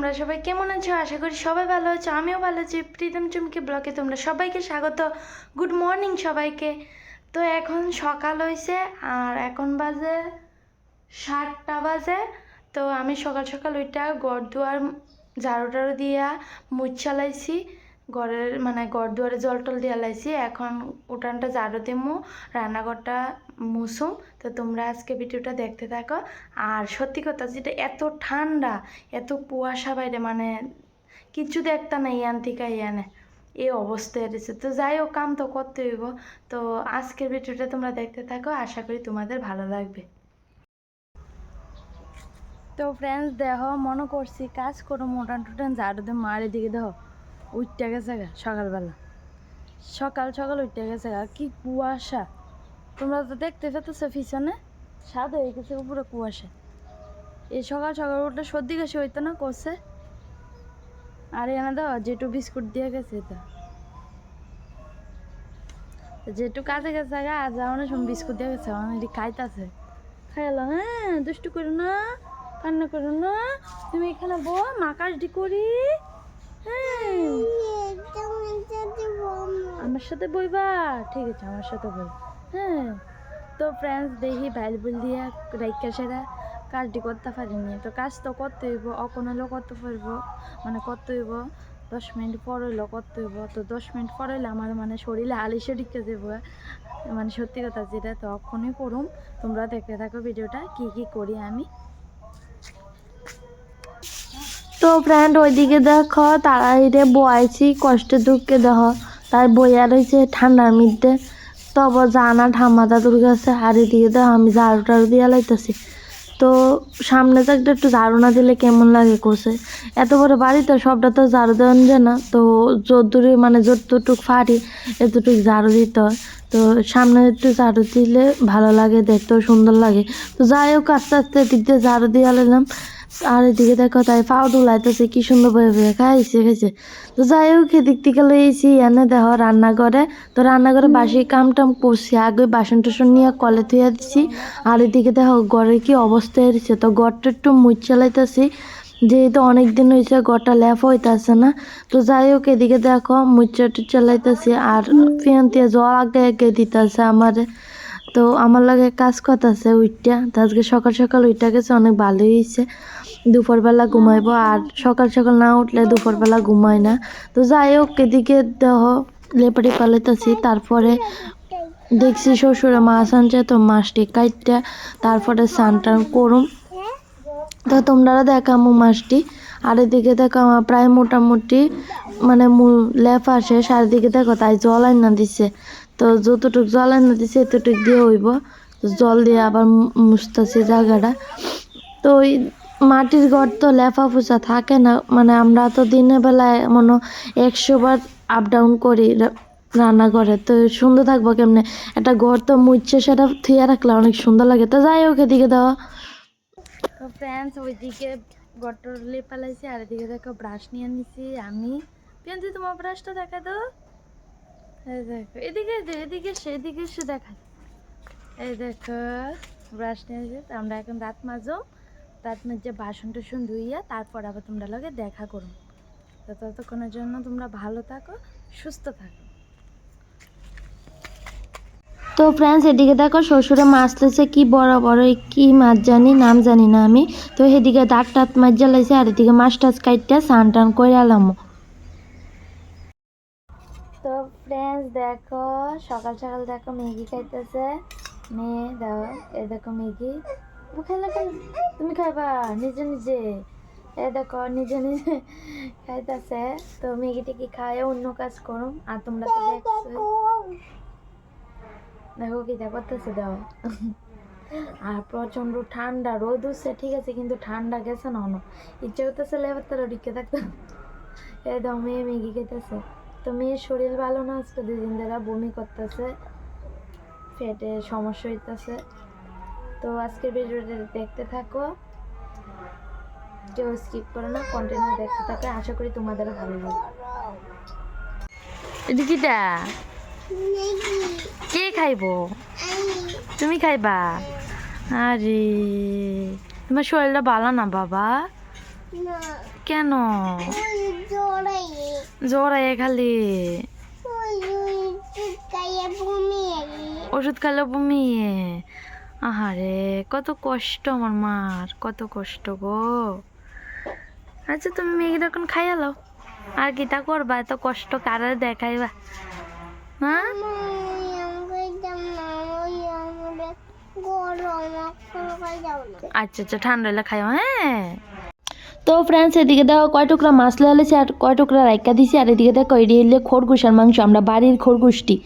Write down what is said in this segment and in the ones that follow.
তোমরা সবাই কেমন আছো? আশা করি সবাই ভালো আছো, আমিও ভালো আছি। প্রীতম চুমকি ব্লকে তোমরা সবাইকে স্বাগত। গুড মর্নিং সবাইকে। তো এখন সকাল হয়েছে আর এখন বাজে সাতটা বাজে। তো আমি সকাল সকাল ওইটা গড় দুয়ার, ঝাড়ু টাড়ু দিয়া মুছ চালাইছি। ঘরের মানে ঘর দুয়ারে জল টল দিয়া লাইছি এখন উঠানটা ঝাড়ু দিমু, রান্নাঘরটা মুসুম তো তোমরা আজকে ভিডিওটা দেখতে থাকো। আর সত্যি কথা যেটা এত ঠান্ডা, এত কুয়াশা বাইরে মানে কিছু দেখতা না ইয়ান থেকে ইয়ানে। এই অবস্থায় রয়েছে তো যাই হোক, কাম তো করতে হইব। তো আজকের ভিডিওটা তোমরা দেখতে থাকো। আশা করি তোমাদের ভালো লাগবে। তো ফ্রেন্ডস দেখো, মনে করছি কাজ করো মোটান টোটান ঝাড়ু দিয়ে মার এদিকে দেখো উঠতে গেছে গা, সকালবেলা। সকাল সকাল উঠতে গেছে গা, কি কুয়াশা। তোমরা তো দেখতে পেতেছো পিছনে স্বাদ হয়ে গেছে পুরো কুয়াশা। এই সকাল সকাল উঠলে সর্দি কাশি হইতো না করছে আর এনে দাও, যেটু বিস্কুট দিয়ে গেছে তো যেটু কাজে গেছে গা, আজ অনেক সময় বিস্কুট দিয়ে গেছে আমার অনেক খাইতেছে। খাইলো হ্যাঁ দুষ্টু করো না, কান্না করো না, তুমি এখানে বো মা কাজটি করি হ্যাঁ আমার সাথে বইবা? ঠিক আছে, আমার সাথে বই। হ্যাঁ তো ফ্রেন্ডস দেখি ভাইল বল দিয়া রাইকা সেরা কাজটি করতে পারিনি তো কাজ তো করতে হইব, অকন হলেও করতে পারব। মানে করতে হইব, দশ মিনিট পর হইলেও করতে হইব। তো দশ মিনিট পর হইলে আমার মানে শরীরে আলিশে ঢুকে যাব মানে সত্যি কথা যেটা, তো অক্ষণই করুম। তোমরা দেখতে থাকো ভিডিওটা, কি কি করি আমি। তো ফ্রেন্ড ওইদিকে দেখো তারা এটা বয়াইছি, কষ্টে দুঃখে দেখো তাই বইয়া রয়েছে ঠান্ডার মধ্যে তব জানা ঠাম্মা দাদুর কাছে, আর এদিকে দেখো আমি ঝাড়ু টাড়ু দিয়ে লাইতেছি। তো সামনে তো একটা ঝাড়ু না দিলে কেমন লাগে কোসে এত বড় বাড়ি তো সবটা তো ঝাড়ু দেওয়া যায় না, তো যতটুকু মানে যতটুক ফাড়ি, এতটুকু ঝাড়ু দিতে হয়। তো সামনে একটু ঝাড়ু দিলে ভালো লাগে, দেখতেও সুন্দর লাগে। তো যাই হোক, আস্তে আস্তে এদিক দিয়ে ঝাড়ু দিয়ে আলাম আর এদিকে দেখো তাই পাও দুলাইতেছে কি সুন্দর বয়ে বয়ে খাইছে খাইছে। তো যাই হোক এদিক থেকে লইছি এনে দেখো রান্নাঘরে। তো রান্নাঘরে বাসি কাম টাম করছি আগে বাসন টাসন নিয়ে কলে থুয়া দিছি। আর এদিকে দেখো ঘরে কি অবস্থা হয়েছে তো ঘরটা একটু মুচ চালাইতেছি যেহেতু অনেক দিন হয়েছে ঘরটা ল্যাপ হইতেছে না। তো যাই হোক এদিকে দেখো মুচা চালাইতেছি আর ফিয়ান্তিয়া জল আগে আগে দিতেছে আমারে। তো আমার লাগে কাজ করতেছে উইটা তো আজকে সকাল সকাল উইটা গেছে, অনেক ভালোই হয়েছে দুপুরবেলা ঘুমাইবো আর সকাল সকাল না উঠলে দুপুরবেলা ঘুমাই না। তো যাই হোক, এদিকে দেহ লেপাটি পালাইতেছি, তারপরে দেখছি শ্বশুরে মাছ আনছে তো মাছটি কাইটটা তারপরে স্নান টান করুম। তো তোমরা দেখামো মাছটি, আর এদিকে দেখো আমার প্রায় মোটামুটি মানে লেফা আর এদিকে দেখো, তাই জল আইনা দিছে। তো যতটুক জল আইনা দিছে, এতটুক দিয়ে হইব। জল দিয়ে আবার মুছতেছি জায়গাটা। তো ওই মাটির ঘর তো লেফা ফুচা থাকে না। মানে আমরা তো দিনের বেলায় মনে একশো বার আপ ডাউন করি রান্নাঘরে। তো সুন্দর থাকব কেমনে? একটা ঘর তো মুচ্ছে সেটা থুয়ে রাখলে অনেক সুন্দর লাগে। তো যাই হোক, এদিকে দেওয়া ফ্রেন্ডস ওইদিকে গটর লেপা লাইছি, আর এদিকে দেখো ব্রাশ নিয়ে নিছি আমি। পেন্সি তোমার ব্রাশটা দেখা তো এই দেখো, এদিকে এদিকে সে এদিকে সে দেখা। এই দেখো ব্রাশ নিয়ে এসে আমরা এখন দাঁত মাজো। দাঁত মেজে বাসন টাসন ধুইয়া, তারপর আবার তোমরা লগে দেখা করো। তো ততক্ষণের জন্য তোমরা ভালো থাকো, সুস্থ থাকো। তো ফ্রেন্ডস এদিকে দেখো, শ্বশুরে মাছ লেছে কি বড় বড়, কি মাছ জানি, নাম জানি না আমি। তো এদিকে দাঁত টাত মাছ জ্বালাইছে আর এদিকে মাছ টাছ কাইটটা স্নান টান করে এলাম তো ফ্রেন্ডস দেখো, সকাল সকাল দেখো ম্যাগি খাইতেছে। মেয়ে, দাও, এ দেখো ম্যাগি। তুমি খাইবা, নিজে নিজে। এ দেখো, নিজে নিজে খাইতেছে। তো ম্যাগি টেগি খায় অন্য কাজ করুম। আর তোমরা তো দেখছ দেখো কি করতেছে, দাও। আর প্রচণ্ড ঠান্ডা, রোদ উঠছে, ঠিক আছে, কিন্তু ঠান্ডা গেছে না অন্য ইচ্ছে করতেছে লেবার তারা ঢুকে থাকতো। এই দাও, মেয়ে ম্যাগি খেতেছে তো মেয়ের শরীর ভালো না আজকে দুদিন ধরে বমি করতেছে পেটে সমস্যা হইতেছে। তো আজকের ভিডিওটা দেখতে থাকো। কেউ স্কিপ করো না কন্টিনিউ দেখতে থাকো। আশা করি তোমাদের ভালো লাগবে। এদিকিটা কে খাইব? তুমি খাইবা? আরে তোমার শরীরটা ভালো না বাবা। কেন? জোরাইয়ে খালি। ওষুধ খেলে বমিয়ে আহারে কত কষ্ট আমার মার কত কষ্ট গো। আচ্ছা তুমি মেয়েকে এখন খাইয়া লাও আর কিটা করবা এত কষ্ট কারা দেখাইবা? হ্যাঁ? আচ্ছা আচ্ছা ঠান্ডা হলে খাইও হ্যাঁ? তো ফ্রেন্ডস এদিকে দেখো কয় টুকরা মাছ লালেছে আর কয় টুকরা রাইকা দিছি। আর এদিকে দেখো এটি হলে খরগোশের মাংস, আমরা বাড়ির খরগোশটি।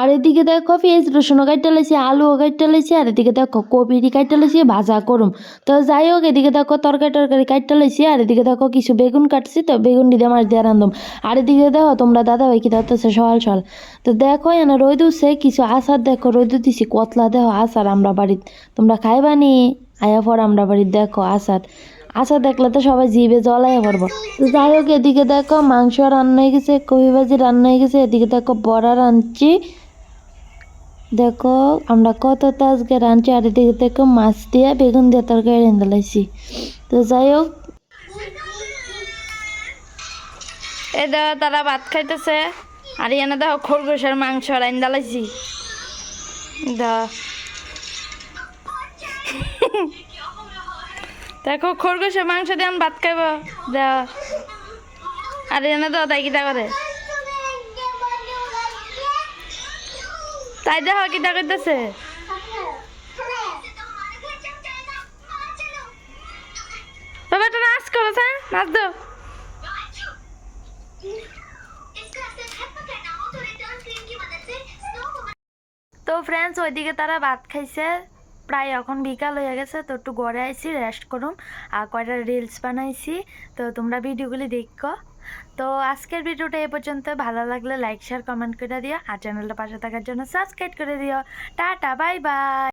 আর এদিকে দেখো পেঁয়াজ রসুনও কাটতে লেছি আলুও কাটতে লেছি আর এদিকে দেখো কপিটি কাটতে লেছি ভাজা করুম তো যাই হোক, এদিকে দেখো তরকারি টরকারি কাটতে লেছি আর এদিকে দেখো কিছু বেগুন কাটছি, তো বেগুন দিয়ে মাছ দিয়ে রান্ধম আর এদিকে দেখো তোমরা দাদা ভাই কি ধরতেছে সকাল সকাল তো দেখো এনে রোদ উঠছে, কিছু আচার দেখো, রোদ দিছি কতলা দেখো আচার আমরা বাড়িত তোমরা খাইবানি আয়া পর আমরা বাড়ির দেখো আচার আচার দেখলে তো সবাই জিভে জলাই পড়ব। যাই হোক, এদিকে দেখো, মাংস রান্না হয়ে গেছে কবি ভাজি রান্না হয়ে গেছে, এদিকে দেখো বড়া রাঁধছি। দেখো, আমরা কত তাজকে রাঁধছি, আর এদিকে দেখো মাছ দিয়ে বেগুন দিয়ে তরকারি রেঁধে লাইছি তো যাই হোক। এই দেখো, তারা ভাত খাইতেছে। আর এনে দেখো খরগোশের মাংস রাইন্দা লাইছি দেখো। দেখো, খরগোশের মাংস দিয়ে আমি ভাত খাইব। দেখ আর এনে দাও, তাই কিটা করে? তাই দেখো কিটা করতেছে। তো নাচ করো হ্যাঁ নাচ দাও। তো ফ্রেন্ডস ওইদিকে তারা ভাত খাইছে। প্রায় এখন বিকাল হয়ে গেছে, তো একটু ঘরে আইছি রেস্ট করুন আর কয়টা রিলস বানাইছি, তো তোমরা ভিডিওগুলি দেখো। তো আজকের ভিডিওটা এ পর্যন্ত। ভালো লাগলে লাইক শেয়ার কমেন্ট করে দিও। আর চ্যানেলটা পাশে থাকার জন্য সাবস্ক্রাইব করে দিও। Tata bye bye